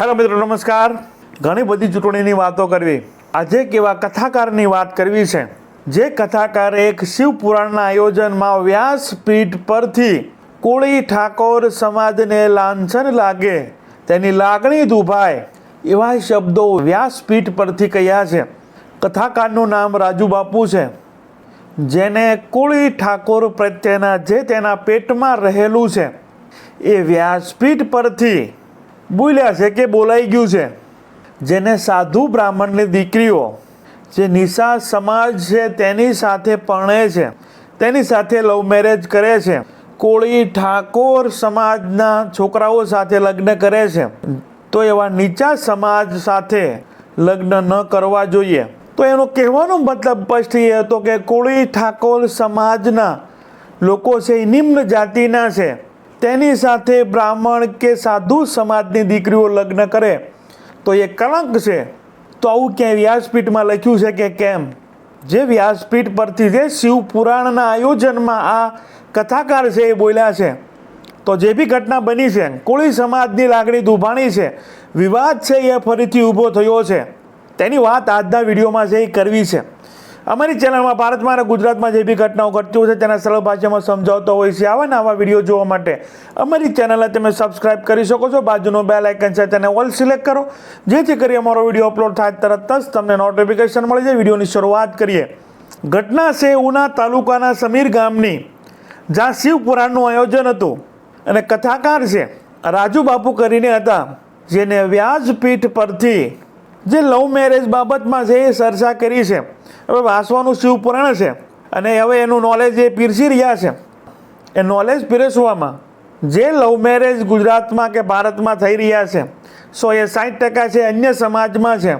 Hello મિત્રો, નમસ્કાર. ઘણી બધી ચૂંટણીની વાતો કરવી. આજે કેવા કથાકારની વાત કરવી છે. જે કથાકાર એક શિવ પુરાણના આયોજનમાં વ્યાસપીઠ પરથી કોળી ઠાકોર સમાજને લાંછન લાગે, તેની લાગણી દુભાય એવા શબ્દો વ્યાસપીઠ પરથી કહ્યા છે. કથાકારનું નામ રાજુ બાપુ છે. જેને કોળી ઠાકોર પ્રત્યેના જે તેના પેટમાં રહેલું છે, એ વ્યાસપીઠ પરથી બોલ્યા છે કે બોલાઈ ગયું છે. જેને સાધુ બ્રાહ્મણની દીકરીઓ, જે નિશા સમાજ છે તેની સાથે પરણે છે, તેની સાથે લવ મેરેજ કરે છે, કોળી ઠાકોર સમાજના છોકરાઓ સાથે લગ્ન કરે છે, તો એવા નીચા સમાજ સાથે લગ્ન ન કરવા જોઈએ. તો એનો કહેવાનો મતલબ સ્પષ્ટ એ હતો કે કોળી ઠાકોર સમાજના લોકો છે એ નિમ્ન જાતિના છે. તેની સાથે બ્રાહ્મણ કે સાધુ સમાજની દીકરીઓ લગ્ન કરે, તો એ કલંક છે. તો આવું ક્યાંય વ્યાસપીઠમાં લખ્યું છે કે કેમ? જે વ્યાસપીઠ પરથી જે શિવ પુરાણના આયોજનમાં આ કથાકાર છે એ બોલ્યા છે. તો જે બી ઘટના બની છે, કોળી સમાજની લાગણી દુભાણી છે, વિવાદ છે એ ફરીથી ઊભો થયો છે. તેની વાત આજના વિડીયોમાં છે એ કરવી છે. અમારી ચેનલમાં ભારતમાં અને ગુજરાતમાં જે બી ઘટનાઓ ઘટતી હોય છે, તેના સરળ ભાષામાં સમજાવતો હોય છે. આવા ને આવા વીડિયો જોવા માટે અમારી ચેનલને તમે સબસ્ક્રાઇબ કરી શકો છો. બાજુનો બે લાઇકન છે, તેને ઓલ સિલેક્ટ કરો. જેથી કરી અમારો વીડિયો અપલોડ થાય તરત જ તમને નોટિફિકેશન મળી જાય. વિડીયોની શરૂઆત કરીએ. ઘટના છે ઉના તાલુકાના સમીર ગામની, જ્યાં શિવ પુરાણનું આયોજન હતું. અને કથાકાર છે, રાજુ બાપુ કરીને હતા, જેને વ્યાજપીઠ પરથી જે લવ મેરેજ બાબતમાં છે એ ચર્ચા કરી છે હવે વાંચવાનું શિવ પુરાણ છે અને હવે એનું નોલેજ એ પીરસી રહ્યા છે, એ નોલેજ પીરસવામાં જે લવ મેરેજ ગુજરાતમાં કે ભારતમાં થઈ રહ્યા છે, સો એ સાઠ ટકા છે, અન્ય સમાજમાં છે,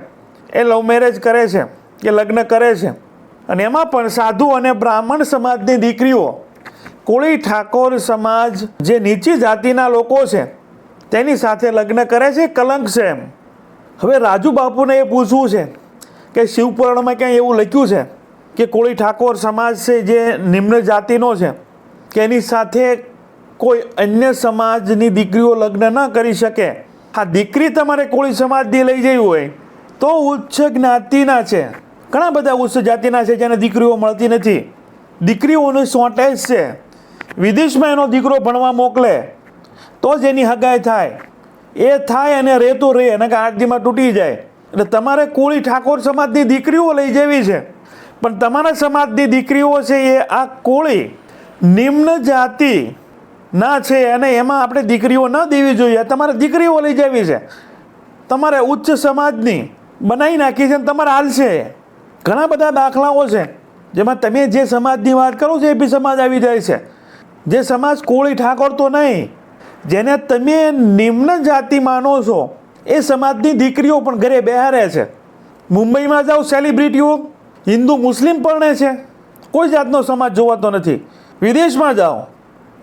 એ લવ મેરેજ કરે છે, કે લગ્ન કરે છે. અને એમાં પણ સાધુ અને બ્રાહ્મણ સમાજની દીકરીઓ, કોળી ઠાકોર સમાજ જે નીચી જાતિના લોકો છે, તેની સાથે લગ્ન કરે છે, કલંક છે એમ. હવે રાજુ બાપુને એ પૂછવું છે કે શિવપુરાણમાં ક્યાંય એવું લખ્યું છે કે કોળી ઠાકોર સમાજ છે જે નિમ્ન જાતિનો છે, કે એની સાથે કોઈ અન્ય સમાજની દીકરીઓ લગ્ન ન કરી શકે? હા, દીકરી તમારે કોળી સમાજથી લઈ જઈ હોય તો ઉચ્ચ જ્ઞાતિના છે. ઘણા બધા ઉચ્ચ જાતિના છે જેને દીકરીઓ મળતી નથી. દીકરીઓની શોર્ટેજ છે. વિદેશમાં એનો દીકરો ભણવા મોકલે તો જ એની હગાઈ થાય. એ થાય અને રહેતો રહે અને આરતીમાં તૂટી જાય. એટલે તમારે કોળી ઠાકોર સમાજની દીકરીઓ લઈ જવી છે. પણ તમારા સમાજની દીકરીઓ છે એ આ કોળી નિમ્ન જાતિ ના છે અને એમાં આપણે દીકરીઓ ન દેવી જોઈએ. તમારે દીકરીઓ લઈ જવી છે. તમારે ઉચ્ચ સમાજની બનાવી નાખી છે તમારે હાલશે ઘણા બધા દાખલાઓ છે. જેમાં તમે જે સમાજની વાત કરો છો એ બી સમાજ આવી જાય છે. જે સમાજ કોળી ઠાકોર તો નહીં. જેને તમે નિમ્ન જાતિ માનો છો એ સમાજની દીકરીઓ પણ ઘરે બેહારે છે. મુંબઈમાં જાઓ સેલિબ્રિટીઓ હિન્દુ, મુસ્લિમ પરણે છે. કોઈ જાતનો સમાજ જોવાતો નથી. વિદેશમાં જાઓ,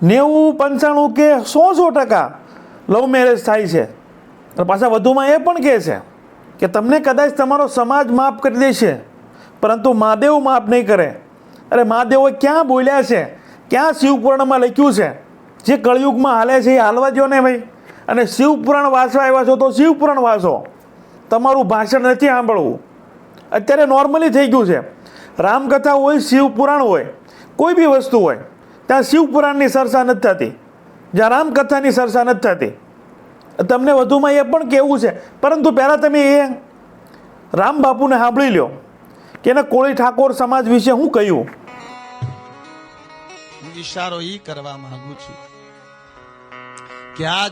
નેવું, પંચાણું કે સો સો ટકા લવ મેરેજ થાય છે. પાછા વધુમાં એ પણ કહે છે કે તમને કદાચ તમારો સમાજ માફ કરી દેશે, પરંતુ મહાદેવ માફ નહીં કરે. અરે મહાદેવો ક્યાં બોલ્યા છે? ક્યાં શિવપુરાણમાં લખ્યું છે? જે કળયુગમાં હાલે છે એ હાલવા જો ને ભાઈ. અને શિવપુરાણ વાંચવા આવ્યા છો તો શિવપુરાણ વાંચો તમારું ભાષણ નથી સાંભળવું. અત્યારે નોર્મલી થઈ ગયું છે. રામકથા હોય, શિવપુરાણ હોય, કોઈ બી વસ્તુ હોય, ત્યાં શિવપુરાણની ચર્ચા નથી થતી. જ્યાં રામકથાની ચર્ચા નથી થતી. તમને વધુમાં એ પણ કહેવું છે. પરંતુ પહેલાં તમે એ રામ બાપુને સાંભળી લો કે એને કોળી ઠાકોર સમાજ વિશે શું કહ્યું. હું ઈશારો એ કરવા માંગુ છું કે આજ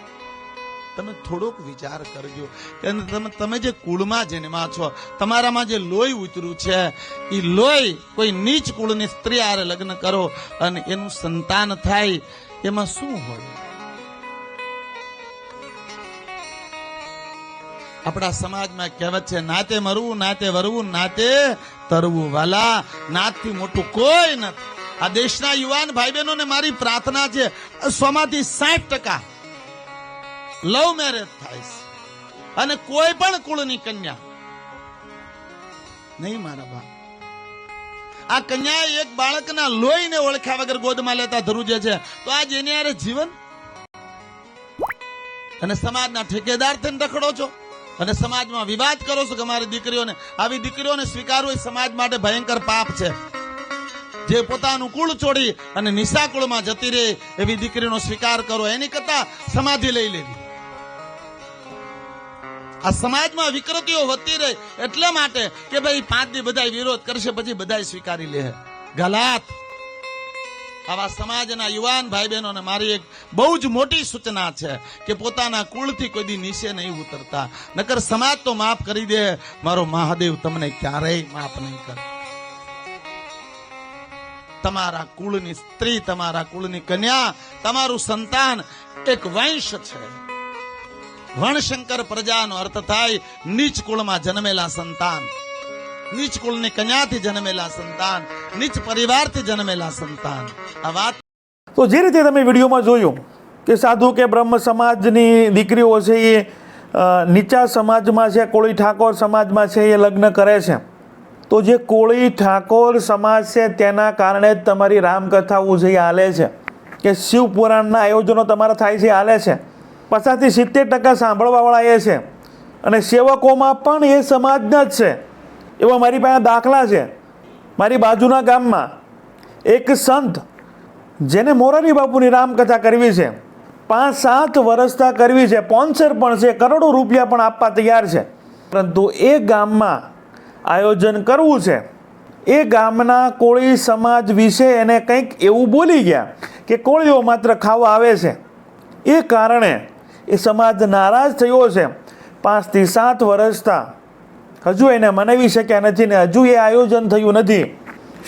તમે થોડોક વિચાર કરજો તમે તમે જે કુળમાં જન્મા છો, તમારામાં જે લોહી ઉતર્યું છે એ લોહી કોઈ નીચ કુળની સ્ત્રી આરે લગ્ન કરો અને એનું સંતાન થાય, એમાં શું હોય? આપણા સમાજમાં કહેવત છે, નાતે મરવું, નાતે વરવું, નાતે તરવું વાલા. નાતથી મોટું કોઈ નથી. આ દેશના યુવાન ભાઈ બહેનોને મારી પ્રાર્થના છે, સોમાંથી સાઠ ટકા લવ મેરેજ થાય છે. અને કોઈ પણ કુળની કન્યા. નહીં મારા બા. આ કન્યા એક બાળકના લોહીને ઓળખ્યા વગર ગોદમાં લેતા ધરુજે છે. તો આ જેને જીવન? અને સમાજના ઠેકેદાર થઈને રખડો છો? અને સમાજમાં વિવાદ કરો છો કે મારી દીકરીઓને? આવી દીકરીઓને સ્વીકારવું સમાજ માટે ભયંકર પાપ છે. જે પોતાનું કુળ છોડી અને નિશા કુળમાં જતી રહે એવી દીકરીનો સ્વીકાર કરો. એની કરતા સમાધિ લઈ લેવી. આ સમાજમાં વિકૃતિઓ વધતી રહે એટલે માટે કે ભાઈ પાંચ દી બધા વિરોધ કરશે, પછી બધા સ્વીકારી લે. ગલાત. આવા સમાજના યુવાન ભાઈ બહેનોને મારી એક બહુ જ મોટી સૂચના છે કે પોતાના કુળથી કોઈ દી નીચે નહીં ઉતરતા. નકર સમાજ તો માફ કરી દે. મારો મહાદેવ તમને ક્યારેય માફ નહીં કરે. તમારા કુળની સ્ત્રી, તમારા કુળની કન્યા, તમારું સંતાન એક વંશ છે. વણશંકર પ્રજાનો અર્થ થાય નીચ કુળમાં જન્મેલા સંતાન. નીચ કુળની કન્યાથી જન્મેલા સંતાન, નીચ પરિવારથી જન્મેલા સંતાન. આ વાત તો જે રીતે તમે વિડીયોમાં જોયું કે સાધુ કે બ્રહ્મ સમાજની દીકરીઓ છે એ નીચા સમાજમાં છે, કોળી ઠાકોર સમાજમાં છે, એ લગ્ન કરે છે. તો જે કોળી ઠાકોર સમાજ છે તેના કારણે જ તમારી રામકથાઓ જે હાલે છે. કે શિવ પુરાણના આયોજનો તમારા થાય છે હાલે છે. પચાસથી સિત્તેર ટકા સાંભળવાવાળા એ છે. અને સેવકોમાં પણ એ સમાજના જ છે. એવા મારી પાસે દાખલા છે. મારી બાજુના ગામમાં એક સંત જેને મોરારી બાપુની રામકથા કરવી છે. પાંચ સાત વર્ષતા કરવી છે. સ્પોન્સર પણ છે. કરોડો રૂપિયા પણ આપવા તૈયાર છે. પરંતુ એ ગામમાં આયોજન કરવું છે. એ ગામના કોળી સમાજ વિશે એને કંઈક એવું બોલી ગયા કે કોળીઓ માત્ર ખાવા આવે છે. એ કારણે એ સમાજ નારાજ થયો છે. પાંચથી સાત વર્ષતા હજુ એને મનાવી શક્યા નથી ને હજુ એ આયોજન થયું નથી.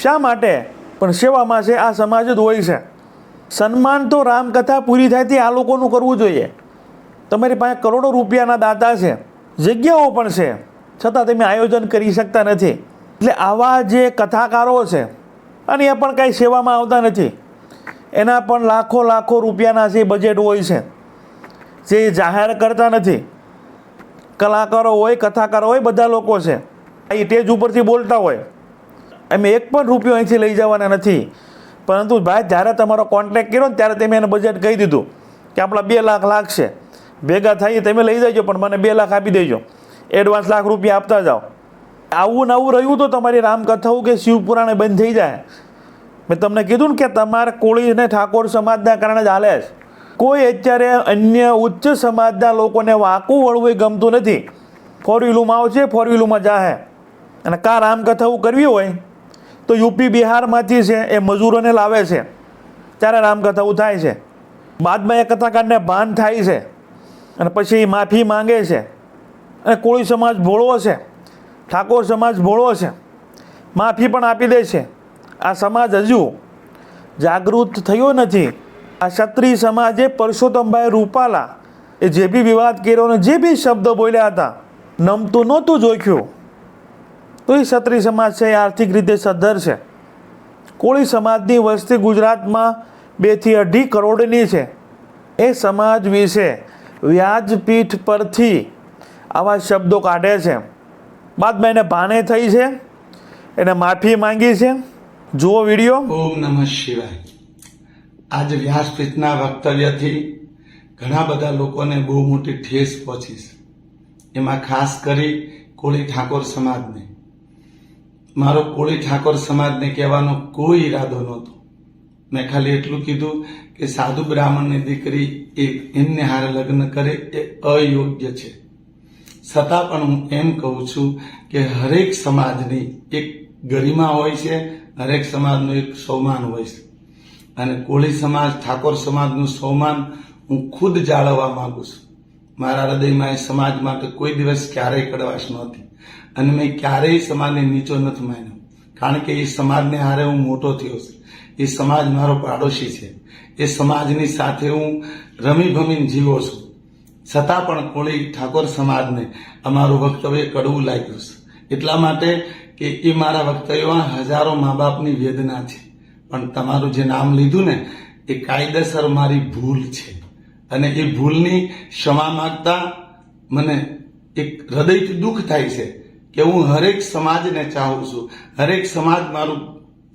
શા માટે? પણ સેવામાં છે, આ સમાજ જ હોય છે. સન્માન તો રામકથા પૂરી થાય તે આ લોકોનું કરવું જોઈએ. તમારી પાસે કરોડો રૂપિયાના દાતા છે. જગ્યાઓ પણ છે. છતાં તમે આયોજન કરી શકતા નથી. એટલે આવા જે કથાકારો છે, અને એ પણ કાંઈ સેવામાં આવતા નથી. એના પણ લાખો લાખો રૂપિયાના જે બજેટ હોય છે. જે જાહેર કરતા નથી. કલાકારો હોય, કથાકારો હોય, બધા લોકો છે. આ સ્ટેજ ઉપરથી બોલતા હોય. અમે એક પણ રૂપિયો અહીંથી લઈ જવાના નથી. પરંતુ ભાઈ, જ્યારે તમારો કોન્ટ્રાક્ટ કર્યો ને ત્યારે તમે એને બજેટ કહી દીધું કે આપણા બે લાખ લાગશે. ભેગા થઈ તમે લઈ જજો, પણ મને બે લાખ આપી દેજો. એડવાન્સ લાખ રૂપિયા આપતા જાઓ. આવું ને આવું રહ્યું તો તમારી રામકથાઓ કે શિવપુરાણે બંધ થઈ જાય. મેં તમને કીધું ને કે તમારે કોળી અને ઠાકોર સમાજના કારણે જ હાલે છે. કોઈ અત્યારે અન્ય ઉચ્ચ સમાજના લોકોને વાંકું વળવું એ ગમતું નથી. ફોર વ્હીલુમાં આવશે ફોર વ્હીલુમાં જાહે. અને કા રામકથાઓ કરવી હોય, તો યુપી બિહારમાંથી છે એ મજૂરોને લાવે છે. ત્યારે રામકથાઓ થાય છે. બાદમાં એ કથાકારને ભાન થાય છે. અને પછી માફી માંગે છે. અને કોળી સમાજ ભોળો છે. ઠાકોર સમાજ ભોળો છે. માફી પણ આપી દે છે. આ સમાજ હજુ જાગૃત થયો નથી. આ ક્ષત્રિય સમાજે પરસોત્તમભાઈ રૂપાલા એ જે બી વિવાદ કર્યો અને જે બી શબ્દ બોલ્યા હતા, નમતું નહોતું જોખ્યું તો એ ક્ષત્રિય સમાજ છે, એ આર્થિક રીતે સદ્ધર છે. કોળી સમાજની વસ્તી ગુજરાતમાં બેથી અઢી કરોડની છે. એ સમાજ વિશે વ્યાજપીઠ પરથી આવા શબ્દો કાઢે છે. બાદમાં એને ભાને થઈ છે, એને માફી માંગી છે. જુઓ વીડિયો. ઓમ નમઃ શિવાય. આજે વ્યાસપીઠના વક્તવ્યથી ઘણા બધા લોકોને બહુ મોટી ઠેસ પહોંચી છે. એમાં ખાસ કરી કોળી ઠાકોર સમાજને. મારો કોળી ઠાકોર સમાજને કહેવાનો કોઈ ઈરાદો નહોતો. મેં ખાલી એટલું કીધું કે સાધુ બ્રાહ્મણની દીકરી એ એમને હારે લગ્ન કરે એ અયોગ્ય છે. છતાં પણ હું એમ કહું છું કે હરેક સમાજની એક ગરિમા હોય છે, હરેક સમાજનું એક સૌમાન હોય છે. અને કોળી સમાજ, ઠાકોર સમાજનું સૌમાન હું ખુદ જાળવવા માંગુ છું. મારા હૃદયમાં એ સમાજ માટે કોઈ દિવસ ક્યારેય કડવાશ નહોતી. અને મેં ક્યારેય સમાજને નીચો નથી માન્યો. કારણ કે એ સમાજને હારે હું મોટો થયો છું. એ સમાજ મારો પાડોશી છે. એ સમાજની સાથે હું રમી ભમીને જીવો છું. છતાં પણ કોળી ઠાકોર સમાજને અમારું વક્તવ્ય કડવું લાગ્યું છે. એટલા માટે કે એ મારા વક્તવ્યમાં હજારો મા બાપની વેદના છે. પણ તમારું જે નામ લીધું ને, એ કાયદેસર મારી ભૂલ છે. અને એ ભૂલની ક્ષમા માગતા મને એક હૃદયથી દુઃખ થાય છે કે હું હરેક સમાજને ચાહું છું. હરેક સમાજ મારું,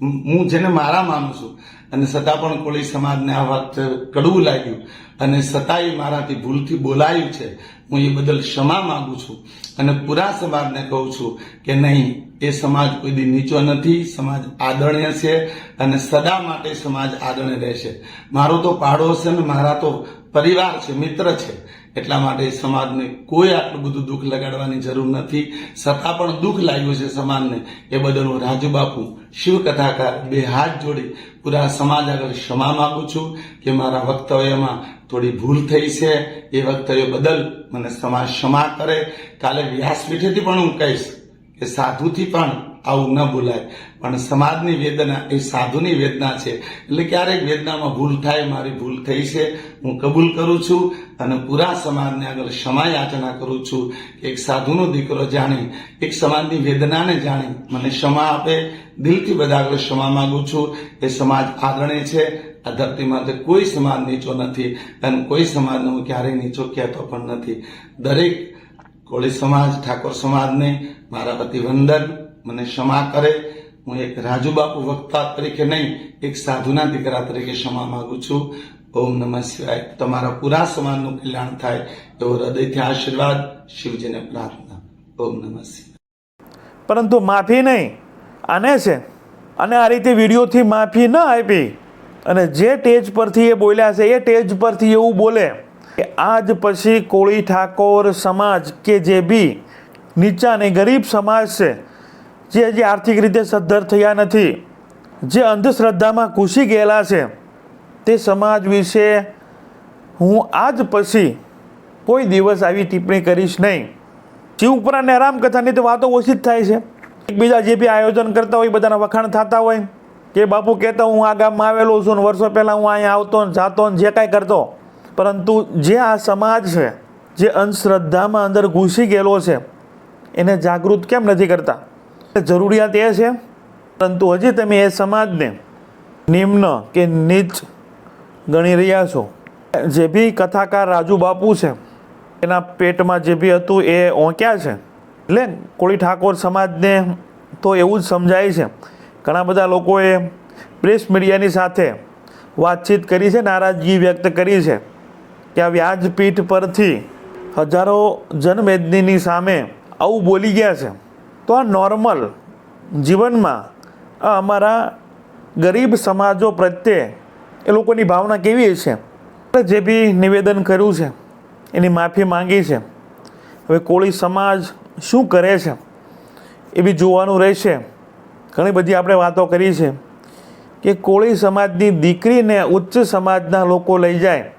હું જેને મારા માનું છું. અને છતાં પણ કોળી સમાજને આ વાત કડવું લાગ્યું. અને છતાંય મારાથી ભૂલથી બોલાયું છે. હું એ બદલ ક્ષમા માગું છું. અને પૂરા સમાજને કહું છું કે નહીં એ સમાજ કોઈ દી નીચો નથી, સમાજ આદરણીય છે અને સદા માટે સમાજ આદરણીય રહેશે. મારો તો પાડોશ છે ને મારા તો પરિવાર છે, મિત્ર છે. એટલા માટે સમાજને કોઈ આટલું બધું દુઃખ લગાડવાની જરૂર નથી. છતાં પણ દુઃખ લાગ્યું છે સમાજને. એ બદલ હું રાજુ બાપુ શિવ કથાકાર બે હાથ જોડી પૂરા સમાજ આગળ ક્ષમા માગું છું કે મારા વક્તવ્યમાં થોડી ભૂલ થઈ છે. એ વક્તવ્ય બદલ મને સમાજ ક્ષમા કરે. કાલે વ્યાસપીઠેથી પણ હું કહીશ કે સાધુથી પણ આવું ન બોલાય. પણ સમાજની વેદના, એ સાધુની વેદના છે. એટલે ક્યારેક વેદનામાં ભૂલ થાય, મારી ભૂલ થઈ છે, હું કબૂલ કરું છું અને પૂરા સમાજને આગળ ક્ષમા યાચના કરું છું કે એક સાધુનો દીકરો જાણી, એક સમાજની વેદનાને જાણી મને ક્ષમા આપે. દિલથી બધા આગળ ક્ષમા માંગુ છું. એ સમાજ આદરણીય છે. આ ધરતી માટે કોઈ સમાજ નીચો નથી અને કોઈ સમાજને હું ક્યારેય નીચો કહેતો પણ નથી. દરેક કોળી સમાજ, ઠાકોર સમાજને મારા વંદન મને ક્ષમા કરે. હું એક રાજુબાપુ વક્તા તરીકે નહીં, એક સાધુના દીકરા તરીકે ક્ષમા માંગુ છું. ઓમ નમઃ શિવાય. તમારા પૂરા સમાજનું કલ્યાણ થાય એવો હૃદયથી આશીર્વાદ શિવજીને પ્રાર્થના. ઓમ નમઃ શિવાય. પરંતુ માફી નહીં. આને છે? અને આ રીતે વિડીયોથી માફી ન આપી. અને જે ટેજ પરથી એ બોલ્યા છે, એ ટેજ પરથી એવું બોલે. આજ પછી કોળી ઠાકોર સમાજ કે જે બી નીચા અને ગરીબ સમાજ છે, જે હજી આર્થિક રીતે સદ્ધર થયા નથી, જે અંધશ્રદ્ધામાં ઘૂસી ગયેલા છે, તે સમાજ વિશે હું આજ પછી કોઈ દિવસ આવી ટિપ્પણી કરીશ નહીં. શિવપુરાણ આરામ રામકથાની તો વાતો ઓછી જ થાય છે. એકબીજા જે બી આયોજન કરતા હોય, બધાના વખાણ થતા હોય, કે બાપુ કહેતા હું આ ગામમાં આવેલો છું ને વર્ષો પહેલાં હું અહીંયા આવતો ને જાતો ને જે કાંઈ કરતો. પરંતુ જે આ સમાજ છે, જે અંધશ્રદ્ધામાં અંદર ઘૂસી ગયેલો છે, એને જાગૃત કેમ નથી કરતા? જરૂરિયાત એ છે, પરંતુ હજી તમે એ સમાજને નિમ્ન કે નીચ ગણી રહ્યા છો. જે બી કથાકાર રાજુ બાપુ છે, એના પેટમાં જે બી હતું એ ઓંક્યા છે. એટલે કોળી ઠાકોર સમાજને તો એવું જ સમજાય છે. ઘણા બધા લોકોએ પ્રેસ મીડિયાની સાથે વાતચીત કરી છે, નારાજગી વ્યક્ત કરી છે. કે આ વ્યાજપીઠ પરથી હજારો જનમેદનીની સામે આવું બોલી ગયા છે. તો આ નોર્મલ જીવનમાં આ અમારા ગરીબ સમાજો પ્રત્યે એ લોકોની ભાવના કેવી છે? જે બી નિવેદન કર્યું છે, એની માફી માંગી છે. હવે કોળી સમાજ શું કરે છે? એ બી જોવાનું રહેશે. ઘણી બધી આપણે વાતો કરી છે કે કોળી સમાજની દીકરીને ઉચ્ચ સમાજના લોકો લઈ જાય.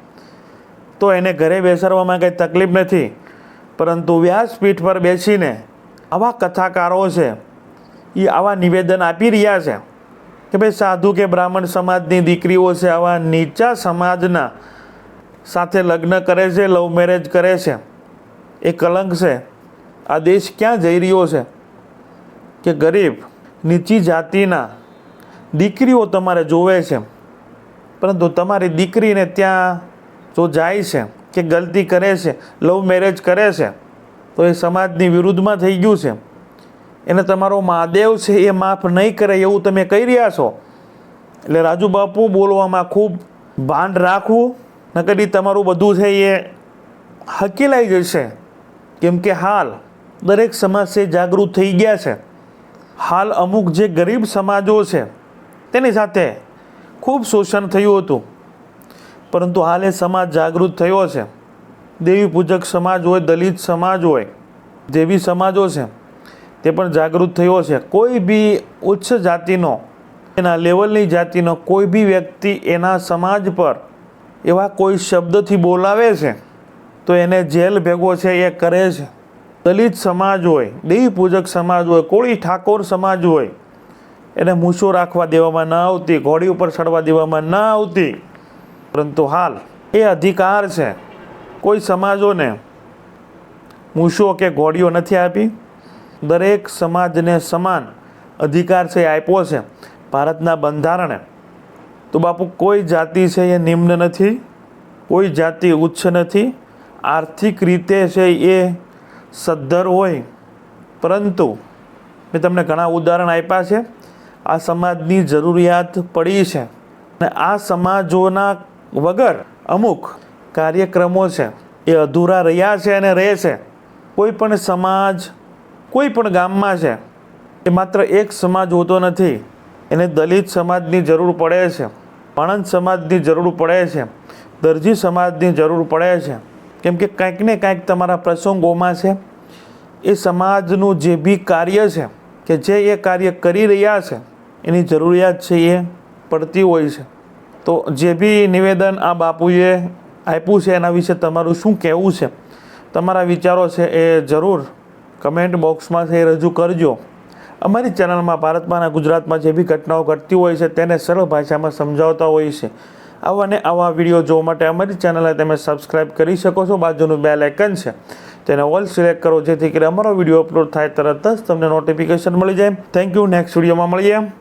તો એને ઘરે બેસાડવામાં કંઈ તકલીફ નથી. પરંતુ વ્યાસપીઠ પર બેસીને આવા કથાકારો છે એ આવા નિવેદન આપી રહ્યા છે કે ભાઈ સાધુ કે બ્રાહ્મણ સમાજની દીકરીઓ છે, આવા નીચા સમાજના સાથે લગ્ન કરે છે, લવ મેરેજ કરે છે. એ કલંક છે. આ દેશ ક્યાં જઈ રહ્યો છે? કે ગરીબ, નીચી જાતિના દીકરીઓ તમારે જોવે છે. પરંતુ તમારી દીકરીને ત્યાં જો જાય છે કે ગલતી કરે છે લવ મેરેજ કરે છે, તો એ સમાજની વિરુદ્ધમાં થઈ ગયું છે. એને તમારો મહાદેવ છે એ માફ નહીં કરે એવું તમે કહી રહ્યા છો. એટલે રાજુ બાપુ બોલવામાં ખૂબ ભાન રાખવું, નકરી તમારું બધું છે એ હકીલાઈ જશે. કેમ કે હાલ દરેક સમાજ છે જાગૃત થઈ ગયા છે. હાલ અમુક જે ગરીબ સમાજો છે, તેની સાથે ખૂબ શોષણ થયું હતું. પરંતુ હાલ એ સમાજ જાગૃત થયો છે. દેવી પૂજક સમાજ હોય, દલિત સમાજ હોય, જે બી સમાજો છે, તે પણ જાગૃત થયો છે. કોઈ બી ઉચ્ચ જાતિનો, એના લેવલની જાતિનો કોઈ બી વ્યક્તિ એના સમાજ પર એવા કોઈ શબ્દથી બોલાવે છે, તો એને જેલ ભેગો છે એ કરે છે. દલિત સમાજ હોય, દેવી પૂજક સમાજ હોય, કોળી ઠાકોર સમાજ હોય, એને મૂછો રાખવા દેવામાં ન આવતી, ઘોડી ઉપર ચડવા દેવામાં ન આવતી. પરંતુ હાલ એ અધિકાર છે. કોઈ સમાજોને મૂછો કે ઘોડીઓ નથી આપી. દરેક સમાજને સમાન અધિકાર છે એ આપ્યો છે. ભારતના બંધારણે તો બાપુ કોઈ જાતિ છે એ નિમ્ન નથી. કોઈ જાતિ ઉચ્ચ નથી. આર્થિક રીતે છે એ સદ્ધર હોય. પરંતુ મેં તમને ઘણા ઉદાહરણ આપ્યા છે. આ સમાજની જરૂરિયાત પડી છે. અને આ સમાજોના વગર અમુક કાર્યક્રમો છે, એ અધૂરા રહ્યા છે અને રહે છે. કોઈ પણ સમાજ, કોઈ પણ ગામમાં છે, એ માત્ર એક સમાજ હોતો નથી. એને દલિત સમાજની જરૂર પડે છે વાણંદ સમાજની જરૂર પડે છે, દરજી સમાજની જરૂર પડે છે. કેમ કે કંઈક ને કાંઈક તમારા પ્રસંગોમાં છે, એ સમાજનું જે બી કાર્ય છે, કે જે એ કાર્ય કરી રહ્યા છે, એની જરૂરિયાત છે એ પડતી હોય છે. તો જે બી નિવેદન આ બાપુએ આપ્યું છે એના વિશે તમારું શું કહેવું છે? તમારા વિચારો છે એ જરૂર કમેન્ટ બોક્સમાં છે એ રજૂ કરજો. અમારી ચેનલમાં ભારતમાં અને ગુજરાતમાં જે બી ઘટનાઓ ઘટતી હોય છે તેને સરળ ભાષામાં સમજાવતા હોય છે. આવા ને આવા વીડિયો જોવા માટે અમારી ચેનલને તમે સબસ્ક્રાઇબ કરી શકો છો. બાજુનું બેલ આઇકન છે. તેને ઓલ સિલેક્ટ કરો જેથી કરીને અમારો વીડિયો અપલોડ થાય તરત જ તમને નોટિફિકેશન મળી જાય. થેન્ક યુ નેક્સ્ટ વિડીયોમાં મળીએ.